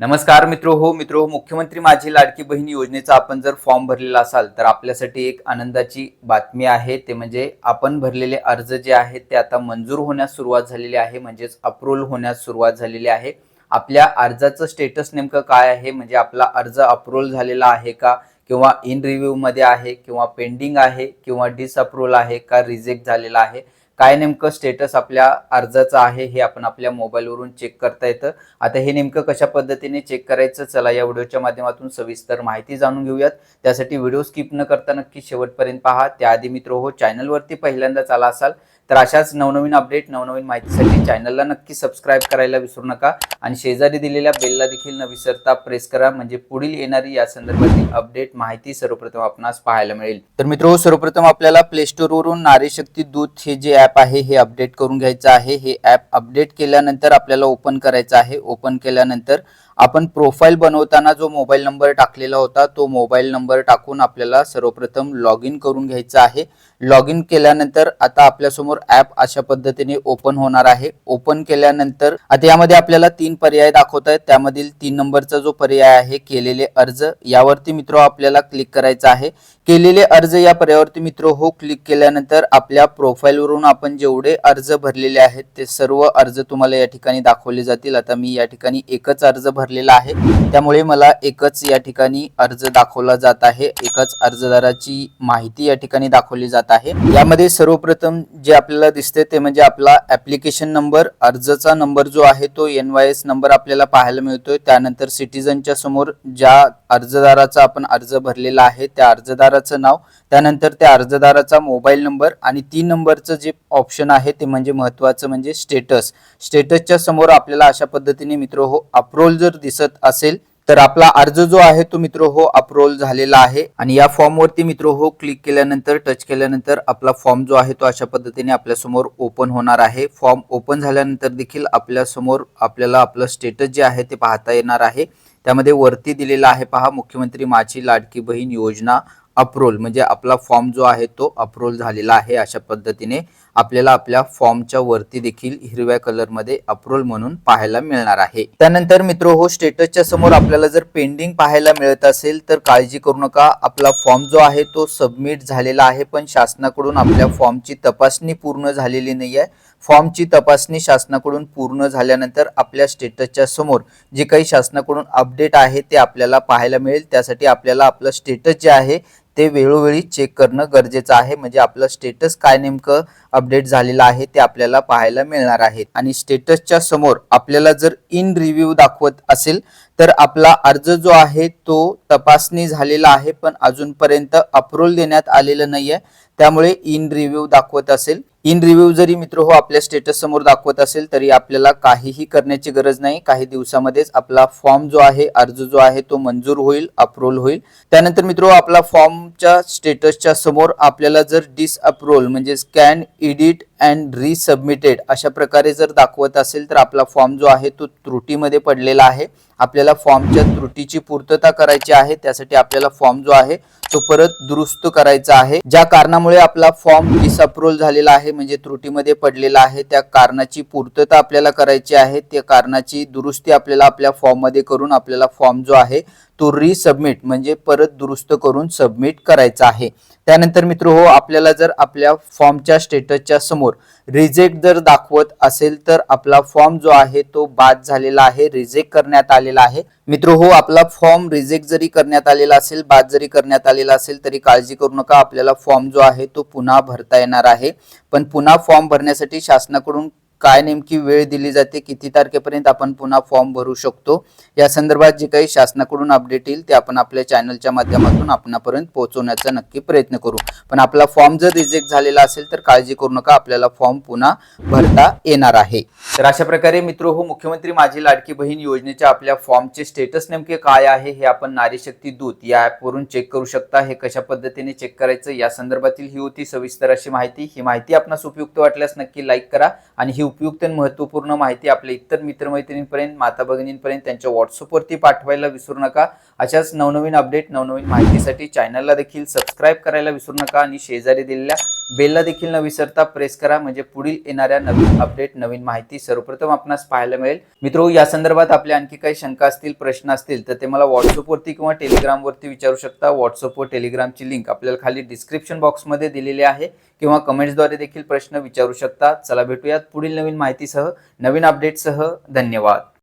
नमस्कार मित्र हो मित्र हो मुख्यमंत्री माझी लाडकी बहीण योजनेचा आपण जर फॉर्म भरलेला असाल तर आपल्यासाठी एक आनंदाची बातमी आहे. ते म्हणजे आपण भरलेले अर्ज जे आहेत ते आता मंजूर होण्यास सुरुवात झालेली आहे म्हणजेच अप्रूव्हल होण्यास सुरुवात झालेली आहे. आपल्या अर्जाचं स्टेटस नेमकं काय आहे? म्हणजे आपला अर्ज अप्रूव्हल झालेला आहे का? किंवा इन रिव्ह्यू मध्ये आहे किंवा पेंडिंग आहे किंवा डिसअप्रूव्हल आहे का रिजेक्ट झालेला आहे? काय नेमकं स्टेटस आपल्या अर्जाचं आहे हे आपण आपल्या मोबाईलवरून चेक करता येतं. आता हे नेमकं कशा पद्धतीने चेक करायचं? चला या व्हिडिओच्या माध्यमातून सविस्तर माहिती जाणून घेऊयात. त्यासाठी व्हिडिओ स्किप न करता नक्की शेवटपर्यंत पहा. त्याआधी मित्र हो चॅनलवरती पहिल्यांदाच आला असाल तर अशाच नवनवीन अपडेट नवनवीन माहितीसाठी चॅनलला नक्की सबस्क्राईब करायला विसरू नका. आणि शेजारी दिलेल्या बेलला देखील न विसरता प्रेस करा. म्हणजे पुढील येणारी या संदर्भातील अपडेट माहिती सर्वप्रथम आपणास पाहायला मिळेल. तर मित्र सर्वप्रथम आपल्याला प्ले स्टोर नारीशक्ती दूत हे जे ऍप आहे हे अपडेट करून घ्यायचं आहे. हे ऍप अपडेट केल्यानंतर आपल्याला ओपन करायचं आहे. ओपन केल्यानंतर आपण प्रोफाईल बनवताना जो मोबाईल नंबर टाकलेला होता तो मोबाईल नंबर टाकून आपल्याला सर्वप्रथम लॉग इन करून घ्यायचा आहे. लॉग इन केल्यानंतर आता आपल्यासमोर ऍप अशा पद्धतीने ओपन होणार आहे. ओपन केल्यानंतर आता यामध्ये आपल्याला तीन पर्याय दाखवत आहेत. त्यामधील तीन नंबरचा जो पर्याय आहे केलेले अर्ज. यावरती मित्र आपल्याला क्लिक करायचा आहे. केलेले अर्ज या पर्यायावरती मित्र हो क्लिक केल्यानंतर आपल्या प्रोफाईलवरून आपण जेवढे अर्ज भरलेले आहेत ते सर्व अर्ज तुम्हाला या ठिकाणी दाखवले जातील. आता मी या ठिकाणी एकच अर्ज भरलेला आहे. त्यामुळे मला एकच या ठिकाणी अर्ज दाखवला जात आहे. एकच अर्जदाराची माहिती या ठिकाणी दाखवली जात आहे. यामध्ये सर्वप्रथम जे आपल्याला दिसते ते म्हणजे आपला ऍप्लिकेशन नंबर अर्जचा नंबर जो आहे तो एन वाय एस नंबर आपल्याला पाहायला मिळतोय. त्यानंतर सिटीजनच्या समोर ज्या अर्जदाराचा आपण अर्ज भरलेला आहे त्या अर्जदाराचं नाव त्यानंतर त्या अर्जदाराचा मोबाईल नंबर आणि तीन नंबरचं जे ऑप्शन आहे ते म्हणजे महत्वाचं म्हणजे स्टेटस स्टेटसच्या समोर आपल्याला अशा पद्धतीने मित्र हो अप्रोल जर दिसत असेल तर आपला अर्ज जो आहे तो मित्र हो अप्रोल झालेला आहे आणि या फॉर्मवरती मित्र हो क्लिक केल्यानंतर टच केल्यानंतर आपला फॉर्म जो आहे तो अशा पद्धतीने आपल्यासमोर ओपन होणार आहे. फॉर्म ओपन झाल्यानंतर देखील आपल्यासमोर आपल्याला आपलं स्टेटस जे आहे ते पाहता येणार आहे. त्यामध्ये वरती दिलेला आहे पहा मुख्यमंत्री माझी लाडकी बहीण योजना अप्रोल म्हणजे आपला फॉर्म जो आहे तो अप्रोल झालेला आहे अशा पद्धतीने. आपल्याला आपल्या फॉर्मच्या वरती देखील हिरव्या कलरमध्ये अप्रूवल म्हणून पाहायला मिळणार आहे. त्यानंतर मित्र हो स्टेटसच्या समोर आपल्याला जर पेंडिंग पाहायला मिळत असेल तर काळजी करू नका. आपला फॉर्म जो आहे तो सबमिट झालेला आहे पण शासनाकडून आपल्या फॉर्मची तपासणी पूर्ण झालेली नाही आहे फॉर्मची तपासणी शासनाकडून पूर्ण झाल्यानंतर आपल्या स्टेटसच्या समोर जे काही शासनाकडून अपडेट आहे ते आपल्याला पाहायला मिळेल. त्यासाठी आपल्याला आपलं स्टेटस जे आहे ते वेळोवेळी चेक करणं गरजेचं आहे. म्हणजे आपलं स्टेटस काय नेमकं अपडेट झालेलं आहे ते आपल्याला पाहायला मिळणार आहे. आणि स्टेटसच्या समोर आपल्याला जर इन रिव्ह्यू दाखवत असेल तर आपला अर्ज जो आहे तो तपासणी झालेला आहे पण अजूनपर्यंत अप्रूव्हल देण्यात आलेलं नाहीये. त्यामुळे इन रिव्ह्यू दाखवत असेल. इन रिव्ह्यू जरी मित्र हो आपल्या स्टेटस समोर दाखवत असेल तरी आपल्याला काहीही करण्याची गरज नाही. काही दिवसामध्येच आपला फॉर्म जो आहे अर्ज जो आहे तो मंजूर होईल अप्रूव्हल होईल. त्यानंतर मित्र हो, आपला फॉर्मच्या स्टेटसच्या समोर आपल्याला जर डिसअप्रूव्हल म्हणजे स्कॅन एडिट अँड रिसबमिटेड अशा प्रकारे जर दाखवत असेल तर आपला फॉर्म जो आहे तो त्रुटीमध्ये पडलेला आहे. आपल्याला फॉर्मच्या त्रुटीची पूर्तता करायची आहे. त्यासाठी आपल्याला फॉर्म जो आहे तो परत दुरुस्त करायचा आहे. ज्या कारणामुळे आपला फॉर्म डिसअप्रूव्हल झालेला आहे म्हणजे त्रुटीमध्ये पडलेला आहे त्या कारणाची पूर्तता आपल्याला करायची आहे. त्या कारणाची दुरुस्ती आपल्याला आपल्या फॉर्ममध्ये करून आपल्याला फॉर्म जो आहे तो रिसबमिट म्हणजे परत दुरुस्त करून सबमिट करायचा आहे. त्यानंतर मित्र हो आपल्याला जर आपल्या फॉर्मच्या स्टेटसच्या समोर रिजेक्ट जर दाखवत असेल तर आपला फॉर्म जो आहे तो बाद झालेला आहे रिजेक्ट करण्यात आलेला आहे. मित्र हो आपला फॉर्म रिजेक्ट जरी करण्यात आलेला असेल बाद जरी करण्यात आलेला असेल तरी काळजी करू नका. आपल्याला फॉर्म जो आहे तो पुन्हा भरता येणार आहे. पण पुन्हा फॉर्म भरण्यासाठी शासनाकडून काय नेमकी वेळ दिली जाते किती तारखेपर्यंत आपण पुन्हा फॉर्म भरू शकतो या संदर्भात जे काही शासनाकडून अपडेट येईल ते आपण आपल्या चॅनलच्या माध्यमातून आपणापर्यंत पोहोचवण्याचा नक्की प्रयत्न करू. पण आपला फॉर्म जर रिजेक्ट झालेला असेल तर काळजी करू नका आपल्याला फॉर्म पुन्हा भरता येणार आहे. तर अशा प्रकारे मित्र हो मुख्यमंत्री माझी लाडकी बहीण योजनेच्या आपल्या फॉर्मचे स्टेटस नेमके काय आहे हे आपण नारी शक्ती दूत या ऍपवरून चेक करू शकता. हे कशा पद्धतीने चेक करायचं या संदर्भातील ही होती सविस्तर अशी माहिती. ही माहिती आपणास उपयुक्त वाटल्यास नक्की लाईक करा आणि ही उपयुक्त आणि महत्त्वपूर्ण माहिती आपल्या इतर मित्रमैत्रिणींपर्यंत माता भगिनींपर्यंत त्यांच्या व्हॉट्सअपवरती पाठवायला विसरू नका. अशाच नवनवीन अपडेट नवनवीन माहितीसाठी चॅनलला देखील सबस्क्राईब करायला विसरू नका आणि शेजारी दिलेल्या बेलला देखील न विसरता प्रेस करा. म्हणजे पुढील येणाऱ्या नवीन अपडेट नवीन माहिती सर्वप्रथम आपणास पाहायला मिळेल. मित्रो या संदर्भात आपल्या आणखी काही शंका असतील प्रश्न असतील तर ते मला व्हॉट्सअपवरती किंवा टेलिग्रामवरती विचारू शकता. व्हॉट्सअप व टेलिग्रामची लिंक आपल्याला खाली डिस्क्रिप्शन बॉक्समध्ये दिलेली आहे. किंवा कमेंट्सद्वारे देखील प्रश्न विचारू शकता. चला भेटूयात पुढील नवीन माहितीसह नवीन अपडेटसह धन्यवाद.